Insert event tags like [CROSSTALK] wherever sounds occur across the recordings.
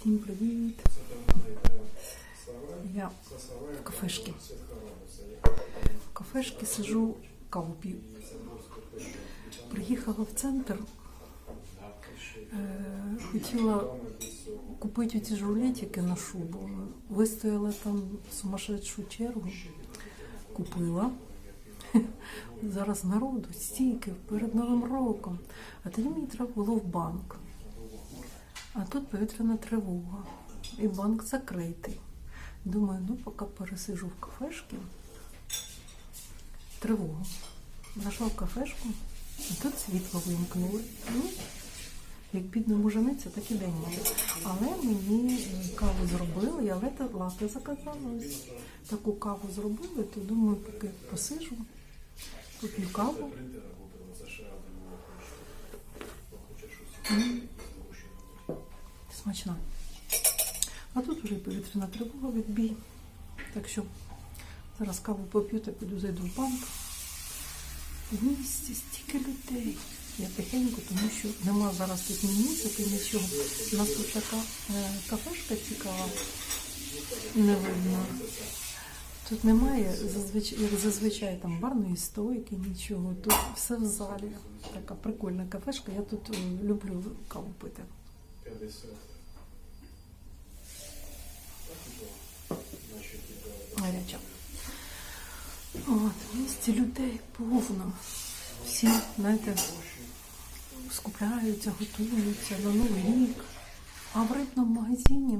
Всім привіт! Я в кафешці. В кафешці сижу, каву п'ю. Приїхала в центр. Е, Хотіла купити ці журнетики на шубу. Вистояла там сумасшедшу чергу. Купила. Зараз народу стільки перед Новим роком. А тоді мені треба було в банк. А тут повітряна тривога. І банк закритий. Думаю, ну поки пересижу в кафешки. Тривогу. Зайшла в кафешку, і тут світло вимкнули. Ну, як бідному жениться, так і день має. Але мені е, каву зробили, я лате, лате заказала. Ось таку каву зробили, то думаю, поки посижу, поп'ю каву. М. Смачно. А тут вже і повітряна тривога відбій. Так що зараз каву поп'ю та піду зайду в банк. В місті стільки людей. Я тихенько, тому що нема зараз тут ні музики, нічого. У нас тут така е, кафешка цікава, не видно. Тут немає зазвичай, як зазвичай там барної стойки, нічого. Тут все в залі. Така прикольна кафешка. Я тут е, люблю каву пити. Гаряча. От, в місті людей повно. Всі, знаєте, скупляються, готуються на Новий рік. А в рибному магазині,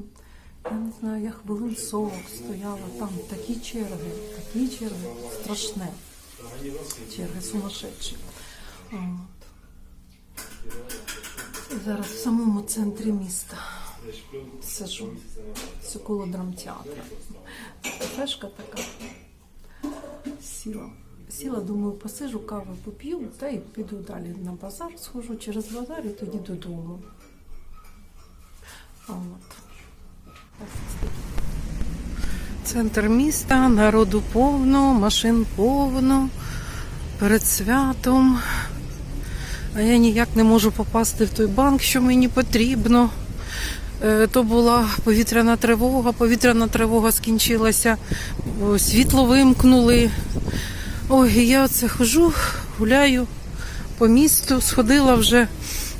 я не знаю, я хвилин 40 стояла, там такі черги, такі черги, страшне. Черги сумасшедші. От. Зараз в самому центрі міста сижу. Це коло драмтеатру. Кафешка така. Сіла. Сіла, думаю, посижу, каву поп'ю, та й піду далі на базар, схожу через базар і тоді додому. А От. Центр міста, народу повно, машин повно, перед святом. А я ніяк не можу попасти в той банк, що мені потрібно. Е, То була повітряна тривога, повітряна тривога скінчилася, світло вимкнули. Ой, я оце хожу, гуляю по місту, сходила вже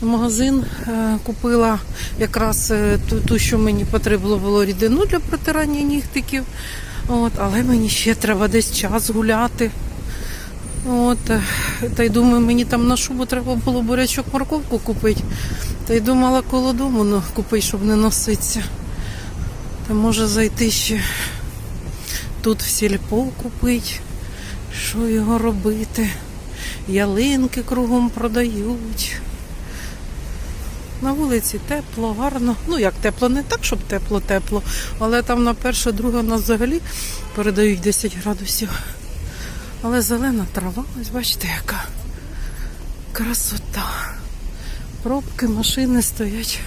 в магазин, е, купила якраз е, ту, ту, що мені потрібно було рідину для протирання нігтиків. От, але мені ще треба десь час гуляти. От, е, та й думаю, мені там на шубу треба було бурячок морковку купити. Та й думала коло дому купити, щоб не носитися. Та може зайти ще тут в сільпо купити. Що його робити? Ялинки кругом продають. На вулиці тепло, гарно. Ну як тепло, не так, щоб тепло-тепло, але там на перше, друге у нас взагалі передають 10 градусів. Але зелена трава, ось бачите, яка красота. Пробки, машини стоять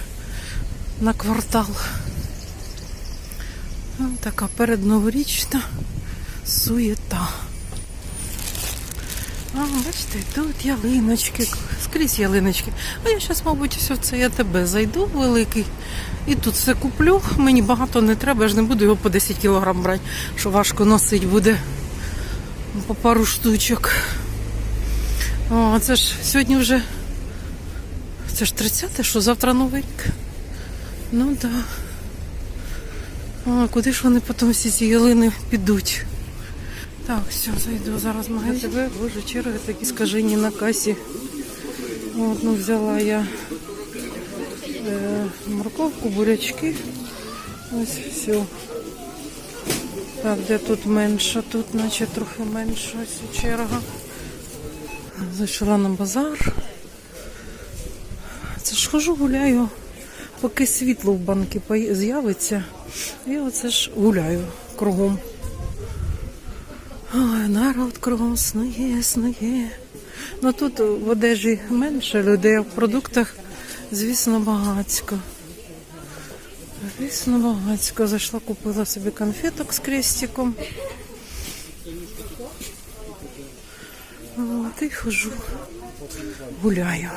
на квартал. Така передноворічна суєта. А, бачите, тут ялиночки, скрізь ялиночки. А я зараз, мабуть, все це я тебе зайду великий. І тут все куплю. Мені багато не треба, я ж не буду його по 10 кг брати, що важко носить буде по пару штучок. О, це ж сьогодні вже. Це ж 30 що завтра новий рік. Ну так. Да. А куди ж вони потім всі ці ялини підуть? Так, все, зайду зараз в магазин. Тебе, боже, черги такі скажені на касі. От, ну, взяла я е, морковку, бурячки. Ось все. Так, де тут менше, тут наче трохи менше ось черга. Зайшла на базар. Це ж хожу, гуляю, поки світло в банки з'явиться. І оце ж гуляю кругом. Ой, народ кругом снує, снує. Ну тут в одежі менше людей, а в продуктах, звісно, багацько. Звісно, Гацька Зайшла, купила собі конфеток з крестиком. От і хожу, гуляю.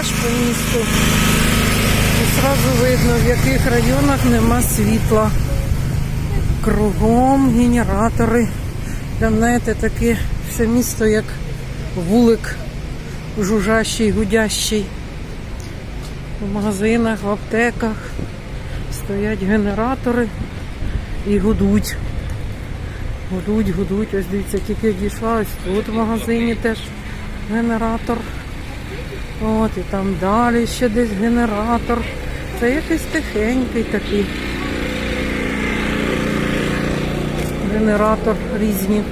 Йдеш по місту, і одразу видно, в яких районах нема світла. Кругом генератори. Прям, знаєте, таке все місто як вулик жужжащий, гудящий. В магазинах, в аптеках стоять генератори і гудуть. Гудуть, гудуть. Ось дивіться, тільки дійшла, ось тут в магазині теж генератор. От, і там далі ще десь генератор. Це якийсь тихенький такий. Генератор різні.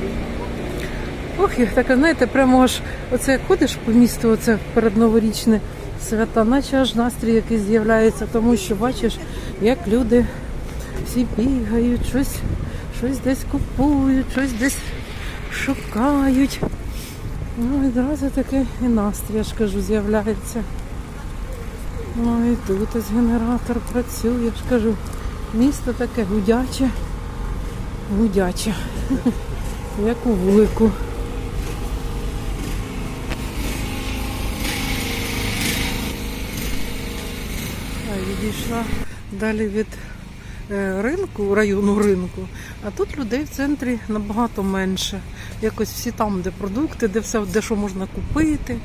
Ох, як таке, знаєте, прямо аж оце ходиш по місту, оце передноворічне свята, наче аж настрій якийсь з'являється, тому що бачиш, як люди всі бігають, щось, щось десь купують, щось десь шукають. Ну, відразу таке і настрій, я ж кажу, з'являється. Ну і тут ось генератор працює, я ж кажу, місто таке гудяче, гудяче, [LAUGHS] як у вулику. А відійшла далі від е, ринку, району ринку, а тут людей в центрі набагато менше. Якось всі там, де продукти, де все, де що можна купити.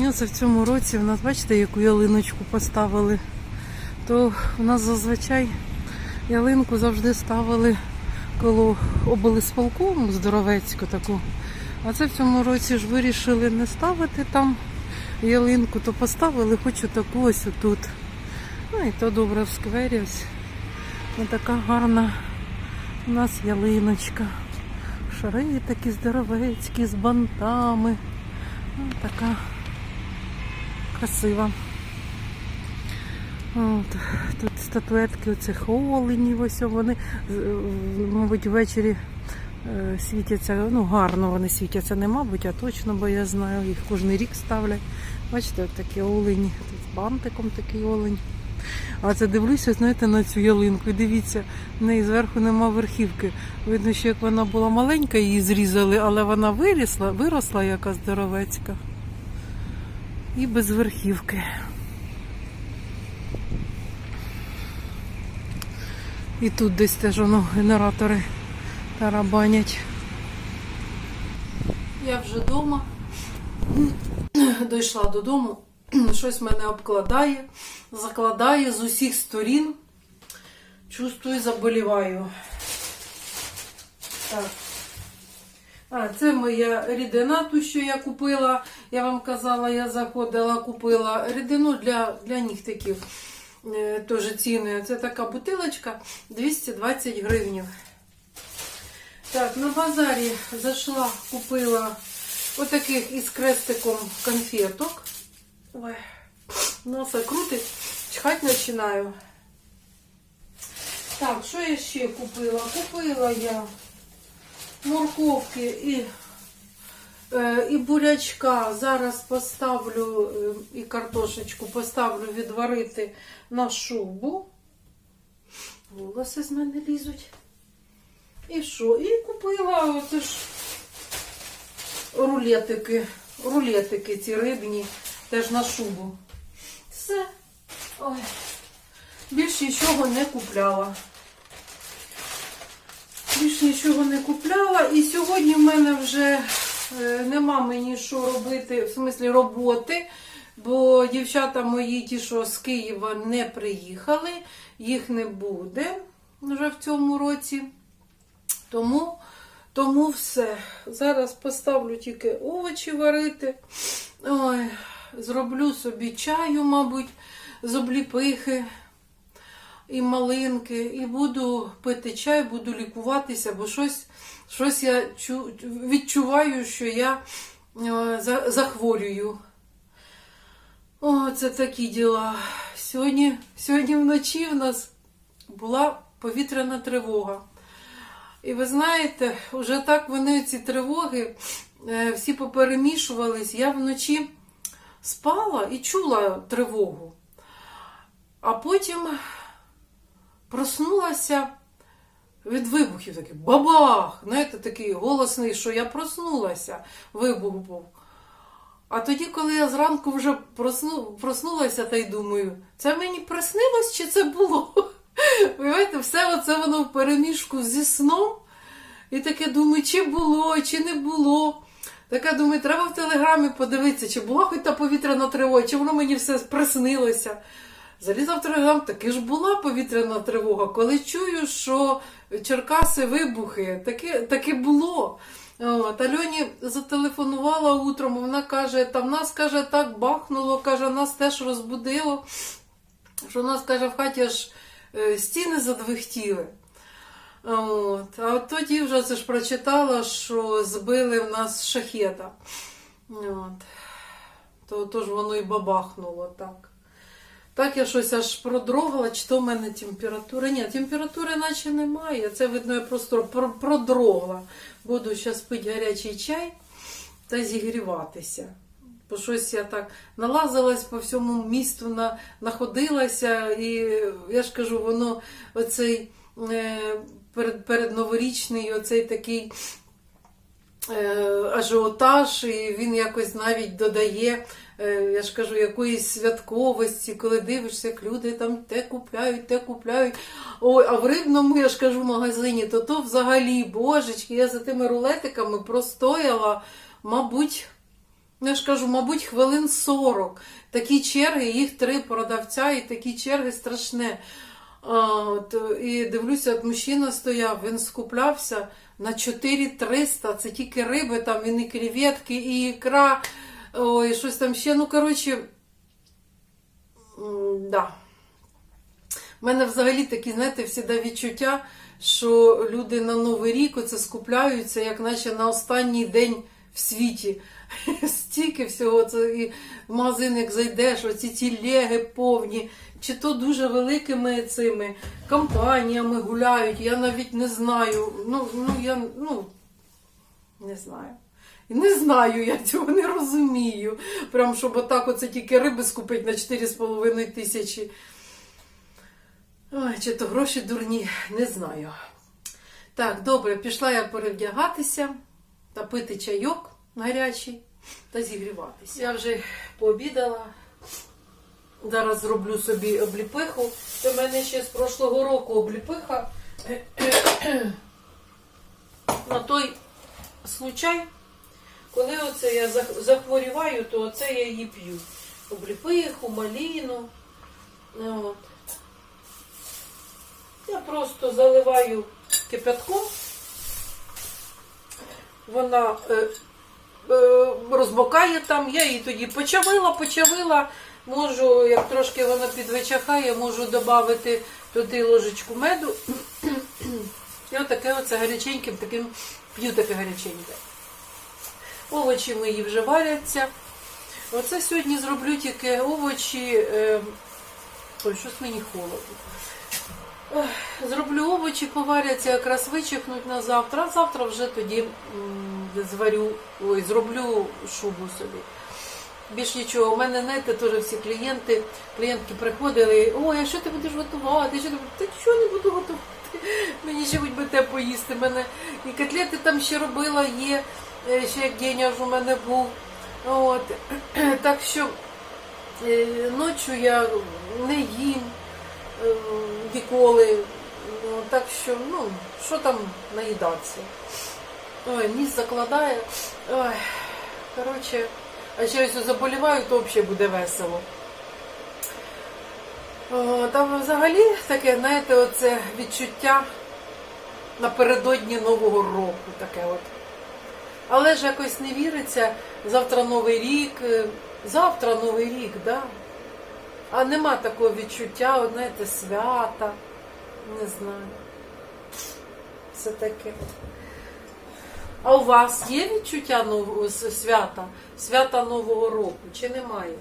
І оце в цьому році в нас, бачите, яку ялиночку поставили. То в нас зазвичай ялинку завжди ставили коло облисполкому здоровецьку таку. А це в цьому році ж вирішили не ставити там ялинку, то поставили хоч таку ось отут. Ну і то добре в сквері ось. Ось така гарна у нас ялиночка. Шари такі здоровецькі з бантами. Ось така красива. От, тут статуетки оцих оленів, ось вони, е, мабуть, ввечері е, світяться, ну гарно вони світяться, не мабуть, а точно, бо я знаю, їх кожен рік ставлять. Бачите, такі олені, тут бантиком такий олень. А це дивлюся, знаєте, на цю ялинку. І дивіться, в неї зверху нема верхівки. Видно, що як вона була маленька, її зрізали, але вона вирісла, виросла яка здоровецька. І без верхівки. І тут десь теж воно генератори тарабанять. Я вже вдома. Дійшла додому. [CLEARS THROAT] Щось мене обкладає, закладає з усіх сторін. Чувствую, заболіваю. Так. А, це моя рідина, ту, що я купила. Я вам казала, я заходила, купила рідину для, для нігтиків. Е, Теж ціни. Це така бутилочка 220 гривень. Так, на базарі зайшла, купила отаких із крестиком конфеток. Ой, носа крутить, чхать починаю. Так, що я ще купила? Купила я морковки і, е, і бурячка. Зараз поставлю е, і картошечку поставлю відварити на шубу. Волоси з мене лізуть. І що? І купила ж рулетики. Рулетики ці рибні, теж на шубу. Все. Ой. Більш нічого не купляла. Більш нічого не купляла. І сьогодні в мене вже е, нема мені що робити, в смислі роботи. Бо дівчата мої, ті, що з Києва не приїхали, їх не буде вже в цьому році. Тому, тому все. Зараз поставлю тільки овочі варити. Ой, зроблю собі чаю, мабуть, з обліпихи і малинки. І буду пити чай, буду лікуватися, бо щось, щось я чу, відчуваю, що я е, за- захворюю. О, це такі діла. Сьогодні, сьогодні вночі в нас була повітряна тривога. І ви знаєте, вже так вони ці тривоги е, всі поперемішувались. Я вночі спала і чула тривогу. А потім проснулася від вибухів такий бабах! Знаєте, такий голосний, що я проснулася. Вибух був. А тоді, коли я зранку вже просну, проснулася та й думаю, це мені приснилось чи це було? [LAUGHS] Понимаєте, все оце воно в переміжку зі сном. І таке думаю, чи було, чи не було. Така думаю, треба в телеграмі подивитися, чи була хоч та повітряна тривога, чи воно мені все приснилося. Залізла в телеграм, таки ж була повітряна тривога. Коли чую, що Черкаси вибухи, таке, таке було. От, Альоні зателефонувала утром, вона каже, та в нас каже, так бахнуло, каже, нас теж розбудило, що в нас каже, в хаті аж е, стіни задвихтіли. От. А от тоді вже це ж прочитала, що збили в нас шахета. От. То, то ж воно і бабахнуло так. Так я щось аж продрогла, чи то в мене температура. Ні, температури наче немає. Це видно, я просто продрогла. Буду зараз пити гарячий чай та зігріватися. Бо щось я так налазилась по всьому місту, на, находилася, і я ж кажу, воно оцей е, перед, передноворічний, оцей такий е, ажіотаж, і він якось навіть додає, е, я ж кажу, якоїсь святковості, коли дивишся, як люди там те купляють, те купляють. Ой, а в рибному, я ж кажу, в магазині, то то взагалі, божечки, я за тими рулетиками простояла, мабуть. Я ж кажу, мабуть, хвилин 40. Такі черги, їх три продавця, і такі черги страшне. От, і дивлюся, от мужчина стояв, він скуплявся на 4300. Це тільки риби, там він і креветки, і ікра, ой, щось там ще. Ну, коротше, да. У мене взагалі такі, знаєте, всіда відчуття, що люди на Новий рік оце скупляються, як наче на останній день в світі. [LAUGHS] Стільки всього, це і в магазин, як зайдеш, оці тілеги повні, чи то дуже великими цими компаніями гуляють. Я навіть не знаю. Ну, ну я ну, не знаю. Не знаю, я цього не розумію. Прям, щоб отак оце тільки риби скупити на 4,5 тисячі. Ой, чи то гроші дурні, не знаю. Так, добре, пішла я перевдягатися та пити чайок гарячий та зігріватися. Я вже пообідала. Зараз зроблю собі обліпиху. Це в мене ще з прошлого року обліпиха. [CLEARS THROAT] На той случай, коли оце я захворіваю, то оце я її п'ю. Обліпиху, маліну. От. Я просто заливаю кипятком. Вона е, е, розбокає там, я її тоді почавила, почавила. Можу, як трошки вона підвичахає, можу додати туди ложечку меду. І отаке оце гаряченьким таким п'ю таке гаряченьке. Овочі мої вже варяться. Оце сьогодні зроблю тільки овочі. Е, ой, щось мені холодно. Зроблю овочі, поваряться, якраз вичихнуть на завтра, а завтра вже тоді зварю, ой, зроблю шубу собі. Більш нічого, у мене, знаєте, теж всі клієнти, клієнтки приходили, ой, а що ти будеш готувати? Що ти... Та нічого не буду готувати. Мені ще хоч би те поїсти. Мене і котлети там ще робила, є, е, ще як день у мене був. От. [CLEARS THROAT] Так що е, ночі я не їм е, ніколи. Ну, так що, ну, що там наїдатися? Ой, ніс закладає. Ой, коротше, а ще ось заболіваю, то взагалі буде весело. Там взагалі таке, знаєте, оце відчуття напередодні Нового року таке от. Але ж якось не віриться, завтра Новий рік, е, завтра Новий рік, да? А нема такого відчуття, знаєте, свята. Не знаю. Все таке. А у вас є відчуття нового свята? Свята Нового року? Чи немає?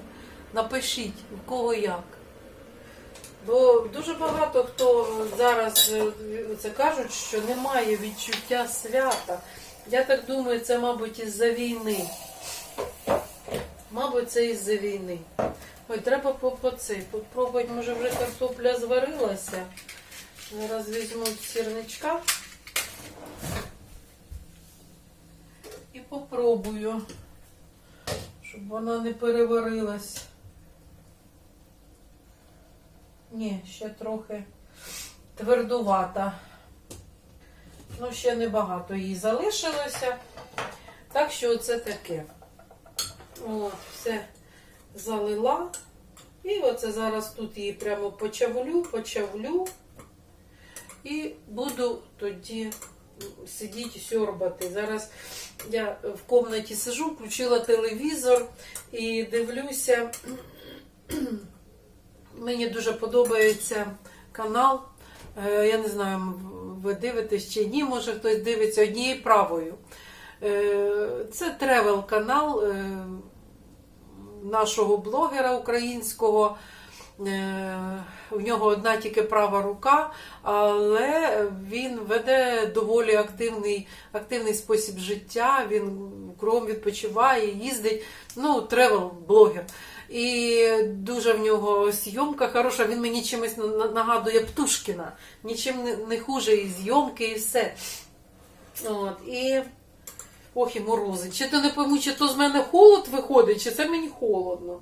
Напишіть, у кого як. Бо дуже багато хто зараз е, це кажуть, що немає відчуття свята. Я так думаю, це, мабуть, із-за війни. Мабуть, це із-за війни. Ой, треба по цей, попробувати, може вже картопля зварилася. Зараз візьму сірничка і попробую. Щоб вона не переварилась. Ні, ще трохи твердувата. Ну, ще небагато її залишилося. Так що це таке. От, все залила. І оце зараз тут її прямо почавлю, почавлю. І буду тоді сидіти, сьорбати. Зараз я в кімнаті сижу, включила телевізор і дивлюся. [CLEARS THROAT] Мені дуже подобається канал. Е, Я не знаю, ви дивитесь чи ні, може хтось дивиться однією правою. Е, Це тревел канал е, нашого блогера українського. Е, В нього одна тільки права рука, але він веде доволі активний, активний спосіб життя. Він кругом відпочиває, їздить. Ну, тревел-блогер. І дуже в нього зйомка хороша. Він мені чимось на- на- нагадує Птушкіна. Нічим не, хуже і зйомки, і все. От, і ох, і морозить. Чи то не пойму, чи то з мене холод виходить, чи це мені холодно.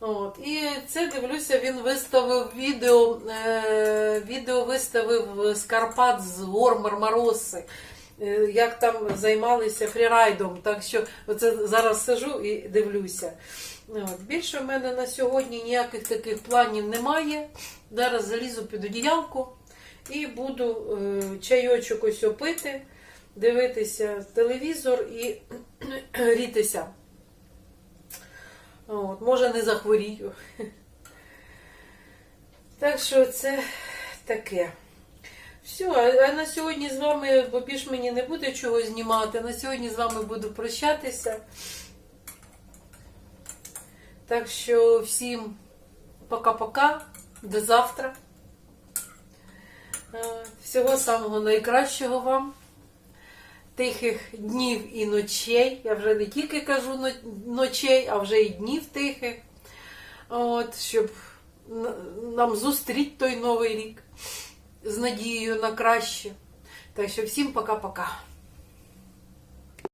От. І це дивлюся, він виставив відео, е, відео виставив з Карпат з гор Мармароси, е, як там займалися фрірайдом. Так що оце зараз сижу і дивлюся. От. Більше в мене на сьогодні ніяких таких планів немає. Зараз залізу під одіялку і буду е, чайочок ось опити, дивитися телевізор і [CLEARS THROAT] грітися. От, може не захворію. Так що це таке. Все, а на сьогодні з вами, бо більш мені не буде чого знімати. На сьогодні з вами буду прощатися. Так що всім пока-пока, до завтра. Всього самого найкращого вам. Тихих днів і ночей. Я вже не тільки кажу ночей, а вже і днів тихих. От, щоб нам зустріти той новий рік з надією на краще. Так що всім пока-пока.